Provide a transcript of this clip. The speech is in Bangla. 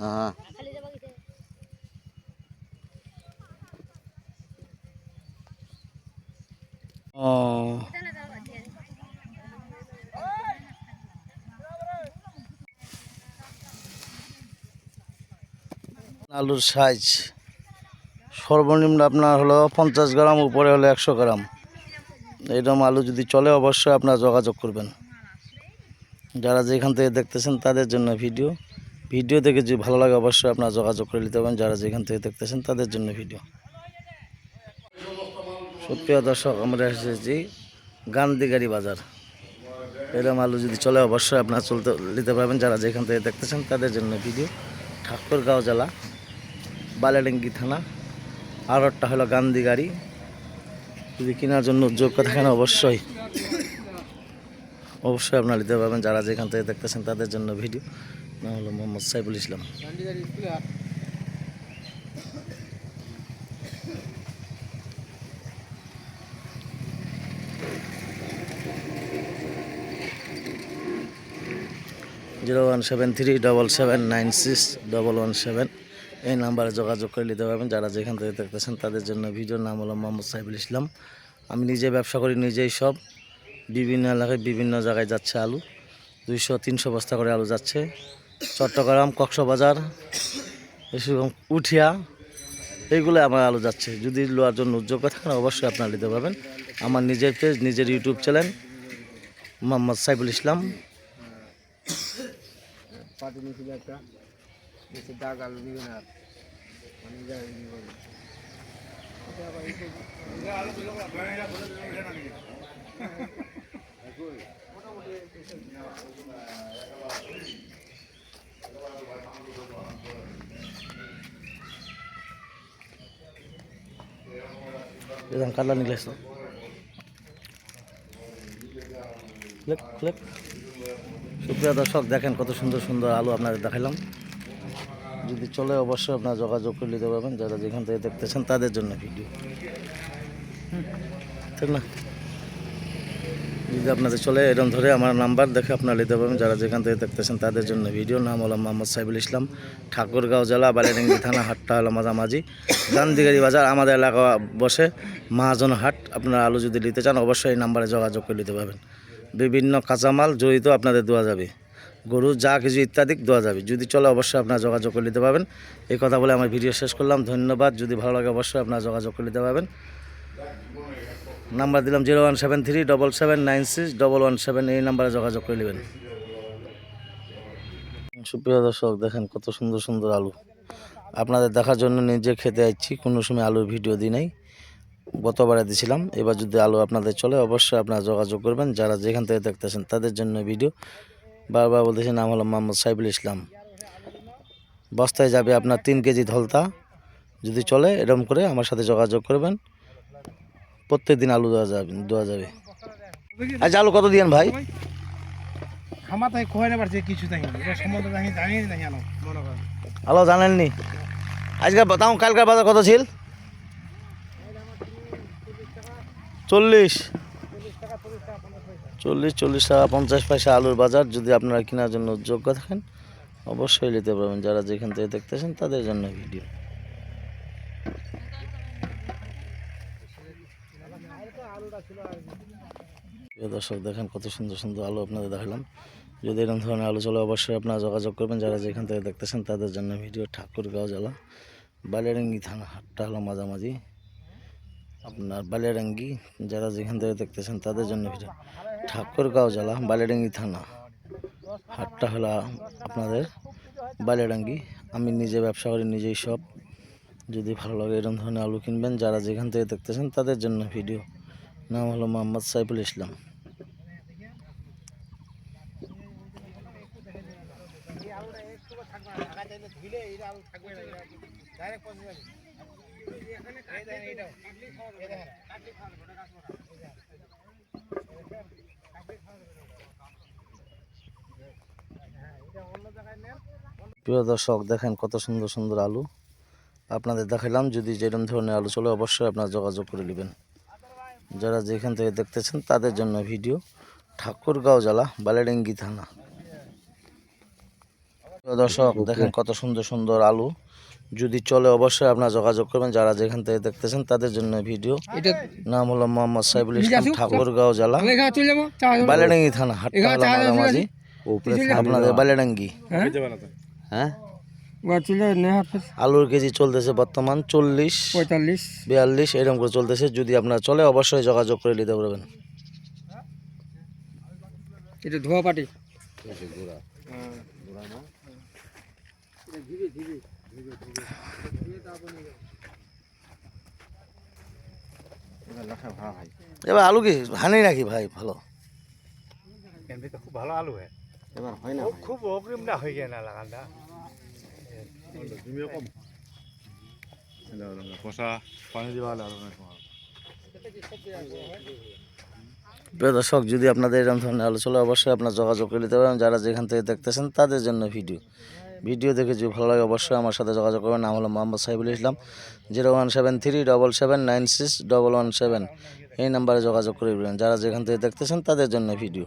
হ্যাঁ ও আলুর সাইজ সর্বনিম্ন আপনার হলো পঞ্চাশ গ্রাম, উপরে হলো একশো গ্রাম। এরকম আলু যদি চলে, অবশ্যই আপনার যোগাযোগ করবেন। যারা যেখান থেকে দেখতেছেন তাদের জন্য ভিডিও। ভিডিও দেখে যদি ভালো লাগে অবশ্যই আপনার যোগাযোগ করে নিতে পারেন যারা যেখান থেকে দেখতেছেন তাদের জন্য ভিডিও। সুপ্রিয় দর্শক, আমরা এসেছি গান্ধীগাড়ি বাজার। এরকম আলু যদি চলে, অবশ্যই আপনার চলতে, নিতে পারবেন। যারা যেখান থেকে দেখতেছেন তাদের জন্য ভিডিও। ঠাকুরগাঁও জেলা, বালাডেঙ্গি থানা আর একটা হলো গান্ধী গাড়ি যদি কেনার জন্য যোগ্য থাকেন অবশ্যই অবশ্যই আপনারা নিতে পারবেন। যারা যেখান থেকে দেখতেছেন তাদের জন্য ভিডিও। নাম হলো Mohammad Saiful Islam. Zero one seven three double seven nine six double one seven এই নাম্বারে যোগাযোগ করে নিতে পারবেন। যারা যেখান থেকে দেখতেছেন তাদের জন্য ভিডিওর নাম হলো মোহাম্মদ সাইফুল ইসলাম। আমি নিজে ব্যবসা করি, নিজেই সব। বিভিন্ন এলাকায় বিভিন্ন জায়গায় যাচ্ছে আলু। দুইশো, তিনশো বস্তা করে আলু যাচ্ছে। চট্টগ্রাম, কক্সবাজার, এসব উঠিয়া, এইগুলো আমার আলু যাচ্ছে। যদি লোয়ার জন্য যোগ্য থাকেন, অবশ্যই আপনারা নিতে পারবেন। আমার নিজের পেজ নিজের YouTube channel Mohammad Saiful Islam. Click সুপ্রিয় দর্শক, দেখেন কত সুন্দর সুন্দর আলু আপনাদের দেখালাম। যদি চলে, অবশ্যই আপনারা যোগাযোগ করে নিতে পারবেন। যারা যেখান থেকে দেখতেছেন, তাদের জন্য ভিডিও ঠিক না? যদি আপনাদের চলে এরকম ধরে আমার নাম্বার দেখে আপনারা নিতে পারবেন। যারা যেখান থেকে দেখতেছেন তাদের জন্য ভিডিও নাম হলো মোহাম্মদ সাইবুল ইসলাম, ঠাকুরগাঁও জেলা, বালিয়াডাঙ্গি থানা হাটটা হলো মাঝামাঝি। গান্ধীগাড়ি বাজার, আমাদের এলাকা বসে মহাজন হাট। আপনারা আলু যদি নিতে চান, অবশ্যই এই নাম্বারে যোগাযোগ করে নিতে পারবেন। বিভিন্ন কাঁচামাল, জড়িত আপনাদের দেওয়া যাবে। গরু, যা কিছু ইত্যাদি দেওয়া যাবে। যদি চলে, অবশ্যই আপনারা যোগাযোগ করে নিতে পারবেন। এই কথা বলে আমার ভিডিও শেষ করলাম। ধন্যবাদ। যদি ভালো লাগে, অবশ্যই আপনারা যোগাযোগ করে নিতে পারবেন। নাম্বার দিলাম zero one seven three double seven nine six double one seven, এই নাম্বারে যোগাযোগ করে নেবেন। সুপ্রিয় দর্শক, দেখেন কত সুন্দর সুন্দর আলু। আপনাদের দেখার জন্য নিজে খেতে আসছি কোনো সময় আলুর ভিডিও দিই নাই। গতবারে দিছিলাম, এবার যদি আলু আপনাদের চলে, অবশ্যই আপনারা যোগাযোগ করবেন। যারা যেখান থেকে দেখতেছেন, তাদের জন্য ভিডিও। বারবার বলতেছি, নাম হলো মোহাম্মদ সাইফুল ইসলাম। বস্তায় যাবে আপনার তিন কেজি ধলতা। যদি চলে এরকম করে আমার সাথে যোগাযোগ করবেন। প্রত্যেক দিন আলু দেওয়া যাবে দেওয়া যাবে। আচ্ছা আলু কত দিয়েন ভাই? খামা তাই খোয়াই না পারছে কিছু তাই সম্বন্ধে জানি জানি না জানো মনে করেন। আলো জানেননি? আজকে তাও কালকার বাজার কত ছিল? চল্লিশ। চল্লিশ চল্লিশ টাকা পঞ্চাশ পয়সা আলুর বাজার। যদি আপনারা কেনার জন্য যোগ্য থাকেন অবশ্যই নিতে পারবেন। যারা যেখান থেকে দেখতেছেন তাদের জন্য ভিডিও প্রিয় দর্শক, দেখেন কত সুন্দর সুন্দর আলো আপনাদের দেখালাম। যদি এরকম ধরনের আলু চলে অবশ্যই আপনারা যোগাযোগ করবেন। যারা যেখান থেকে দেখতেছেন, তাদের জন্য ভিডিও ঠাকুরগাঁও জেলা, বালিয়ারাঙ্গি থানা হাটটা হলো মাঝামাঝি। আপনার বালিয়ারাঙ্গি, যারা যেখান থেকে দেখতেছেন, তাদের জন্য ভিডিও। ঠাকুরগাঁও জেলা, বালিয়ারাঙ্গি থানা হাটটা হলো আপনাদের বালিয়ারাঙ্গি। আমি নিজে ব্যবসা করি, নিজেই সব। যদি ভালো লাগে এরকম ধরনের আলু কিনবেন, যারা যেখান থেকে দেখতেছেন তাদের জন্য ভিডিও। নাম হলো মোহাম্মদ সাইফুল ইসলাম। প্রিয় দর্শক, দেখেন কত সুন্দর সুন্দর আলু। আপনাদের দেখালাম যদি যেরকম ধরনের আলু চলে অবশ্যই আপনারা যোগাযোগ করে নেবেন। যারা যেখান থেকে দেখতেছেন তাদের জন্য ভিডিও ঠাকুরগাঁও জেলা বালিয়াডাঙ্গি থানা। দর্শক দেখেন কত সুন্দর সুন্দর আলু। যদি চলে অবশ্যই আপনারা যোগাযোগ করবেন। যারা যেখান থেকে দেখতেছেন তাদের জন্য ভিডিও। নাম হলো মোহাম্মদ সাইবুল ইসলাম ঠাকুরগাঁও জেলা। বালিয়াডাঙ্গি থানা হাটটা আপনাদের বালিয়াডাঙ্গি হ্যাঁ? আলুর কেজি চলতেছে বর্তমান চল্লিশ পঁয়তাল্লিশ। বিয়াল্লিশ এরকম করে চলতেছে। যদি আপনার চলে অবশ্যই যোগাযোগ করে নিতে পারবেন। এটা ধোয়া পাটি। এবার আলু কি? হানি নাকি ভাই? ভালো। খুব ভালো আলু হয়। এবার হয় না খুব খুব অগ্রিম না হয়ে যায় না লাগানটা? প্রিয় দর্শক, যদি আপনাদের এরকম ধরনের আলোচনা অবশ্যই আপনার যোগাযোগ করে নিতে পারেন। যারা যেখান থেকে দেখতেছেন, তাদের জন্য ভিডিও। ভিডিও দেখে যদি ভালো লাগে, অবশ্যই আমার সাথে যোগাযোগ করবেন। নাম হলো Mohammad Sahibul Islam, zero one seven three double seven nine six double one seven. এই নাম্বারে যোগাযোগ করে যারা যেখান থেকে দেখতেছেন, তাদের জন্য ভিডিও।